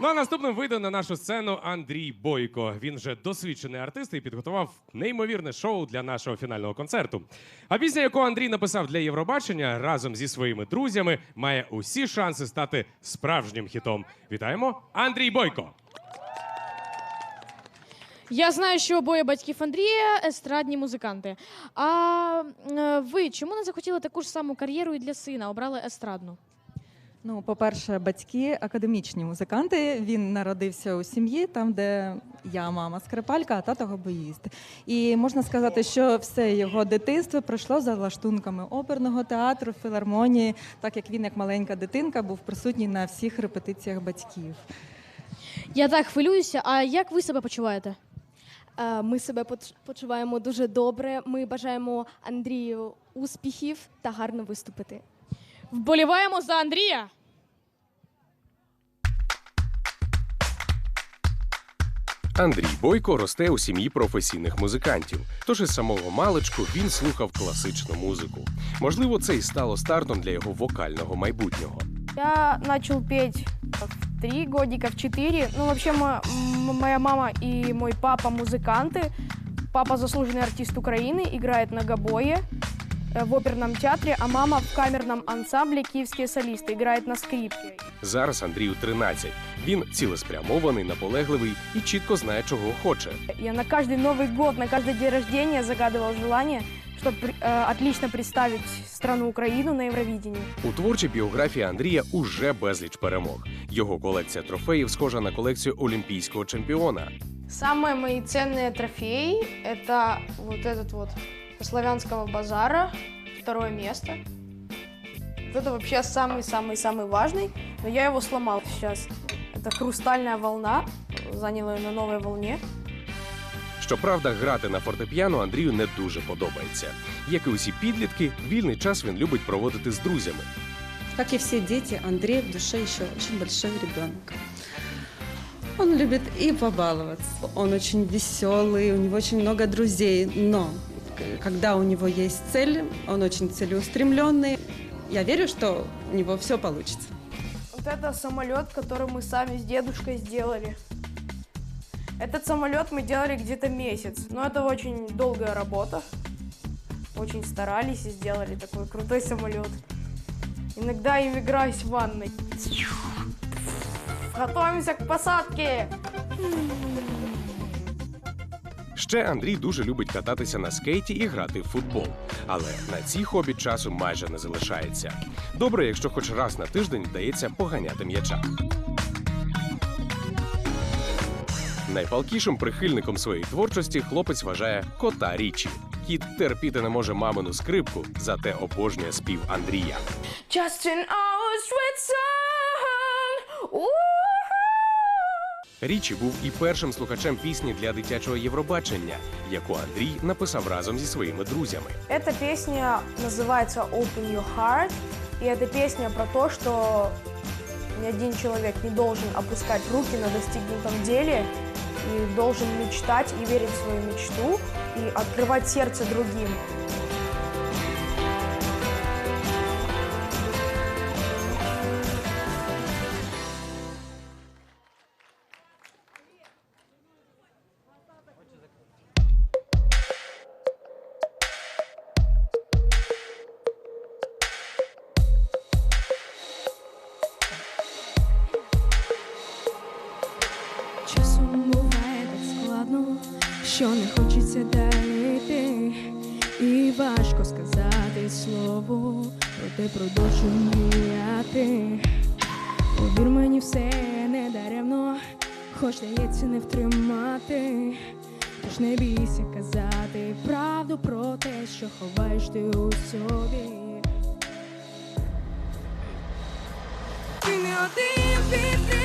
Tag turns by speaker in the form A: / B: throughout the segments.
A: Ну а наступним вийде на нашу сцену Андрій Бойко. Він вже досвідчений артист і підготував неймовірне шоу для нашого фінального концерту. А пісня, яку Андрій написав для Євробачення разом зі своїми друзями, має усі шанси стати справжнім хітом. Вітаємо, Андрій Бойко!
B: Я знаю, що обоє батьків Андрія естрадні музиканти. А е, ви чому не захотіли таку ж саму кар'єру і для сина? Обрали естрадну?
C: Ну, по-перше, батьки академічні музиканти. Він народився у сім'ї, там, де я мама скрипалька, а тато гобоїст. І можна сказати, що все його дитинство пройшло за лаштунками оперного театру, філармонії, так як він, як маленька дитинка, був присутній на всіх репетиціях батьків.
B: Я так хвилююся. А як ви себе почуваєте?
D: Е, Ми себе почуваємо дуже добре. Ми бажаємо Андрію успіхів та гарно виступити.
B: Вболіваємо за Андрія.
A: Андрій Бойко росте у сім'ї професійних музикантів. Тож із самого маличку він слухав класичну музику. Можливо, це і стало стартом для його вокального майбутнього.
E: Я начал петь в три годика, в четыре. Ну, вообще, мо- м- моя мама и мой папа музыканты. Папа заслуженный артист Украины, играет на гобое э, в оперном театре, а мама в камерном ансамбле «Киевские солисты», играет на скрипке.
A: Зараз Андрію 13. Він цілеспрямований, наполегливий і чітко знає, чого хоче.
E: Я на каждый Новый год, на каждый день рождения загадывал желание, чтобы отлично представить страну Украину на Евровидении.
A: У творчій біографії Андрія уже безліч перемог. Його колекція трофеїв схожа на колекцію олімпійського чемпіона.
E: Самые мои ценные трофеи – это вот этот вот со славянского базара, второе место. Вот это вообще самый-самый-самый важный, но я его сломал сейчас. Это хрустальная волна, заняла ее на новой волне.
A: Щоправда, грати на фортепіано Андрію не дуже подобається. Як і усі підлітки, вільний час він любить проводити з друзями.
F: Как и все дети, Андрей в душе еще очень большой ребенок. Он любит и побаловаться. Он очень веселый, у него очень много друзей. Но к- когда у него есть цель, он очень целеустремленный. Я верю, что у него все получится.
E: Вот это самолет, который мы сами с дедушкой сделали. Этот самолет мы делали где-то месяц, но это очень долгая работа. Очень старались и сделали такой крутой самолет. Иногда им играюсь в ванной. Готовимся к посадке!
A: Ще Андрій дуже любить кататися на скейті і грати в футбол. Але на ці хобі часу майже не залишається. Добре, якщо хоч раз на тиждень вдається поганяти м'яча. Найпалкішим прихильником своєї творчості хлопець вважає кота Річі. Кіт терпіти не може мамину скрипку, зате обожнює спів Андрія.
E: Just an our sweet song. Ooh.
A: Річі був і першим слухачем пісні для дитячого Євробачення, яку Андрій написав разом зі своїми друзями.
E: Эта песня называется Open Your Heart. И эта песня про то, что ни один человек не должен опускать руки на достигнутом деле и должен мечтать и верить в свою мечту и открывать сердце другим.
D: Що не хочеться далі йти. І важко сказати слово, проте продовжу мріяти. Повір мені, все не даремно, хоч дається не втримати. Тож не бійся казати правду про те, що ховаєш ти у собі. Ти не один, відкрий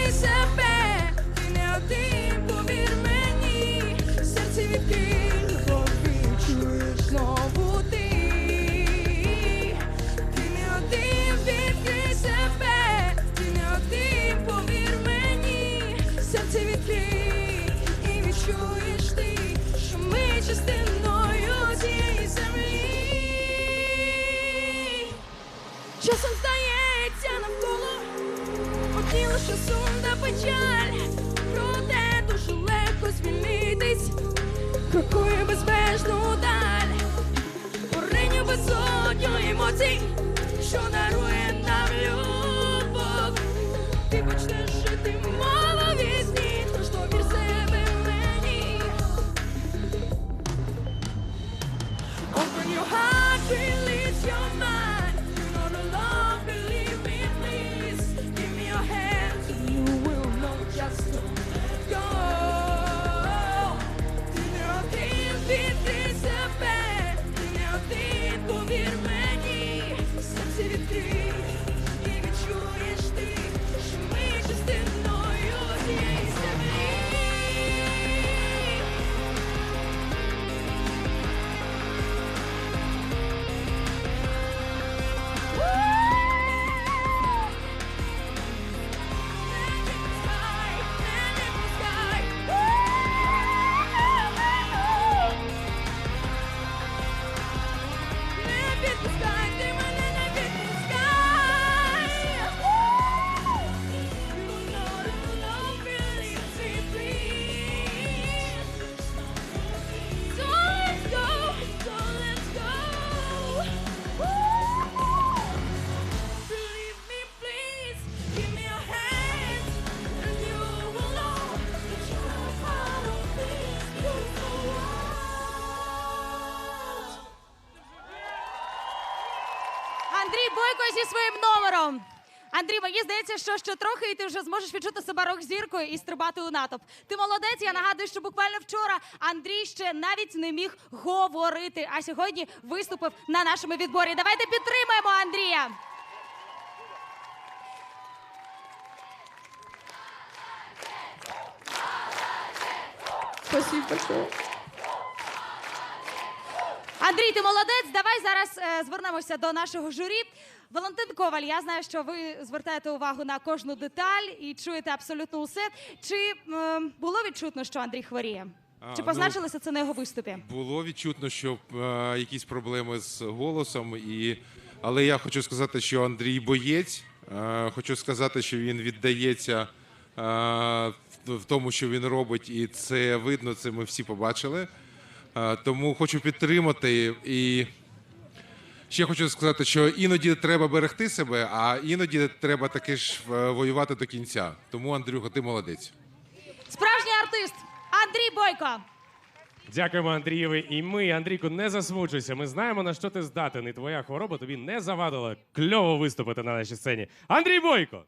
G: зі своїм номером. Андрій, мені здається, що ще трохи і ти вже зможеш відчути себе рок-зіркою і стрибати у натовп. Ти молодець. Я нагадую, що буквально вчора Андрій ще навіть не міг говорити, а сьогодні виступив на нашому відборі. Давайте підтримаємо Андрія.
F: Спасибо.
G: Андрій, ти молодець. Давай зараз е, звернемося до нашого журі. Валентин Коваль, я знаю, що ви звертаєте увагу на кожну деталь і чуєте абсолютно усе. Чи е, було відчутно, що Андрій хворіє?
H: А,
G: Чи
H: ну,
G: позначилося це на його виступі?
H: Було відчутно, що е, якісь проблеми з голосом, і... але я хочу сказати, що Андрій боєць. Е, хочу сказати, що він віддається е, в- тому, що він робить, і це видно, це ми всі побачили. Е, тому хочу підтримати і. Ще хочу сказати, що іноді треба берегти себе, а іноді треба таки ж е, воювати до кінця. Тому, Андрюха, ти молодець.
G: Справжній артист Андрій Бойко.
A: Дякуємо Андрієві. І ми, Андрійку, не засмучуйся. Ми знаємо, на що ти здатен. І твоя хвороба тобі не завадила кльово виступити на нашій сцені. Андрій Бойко!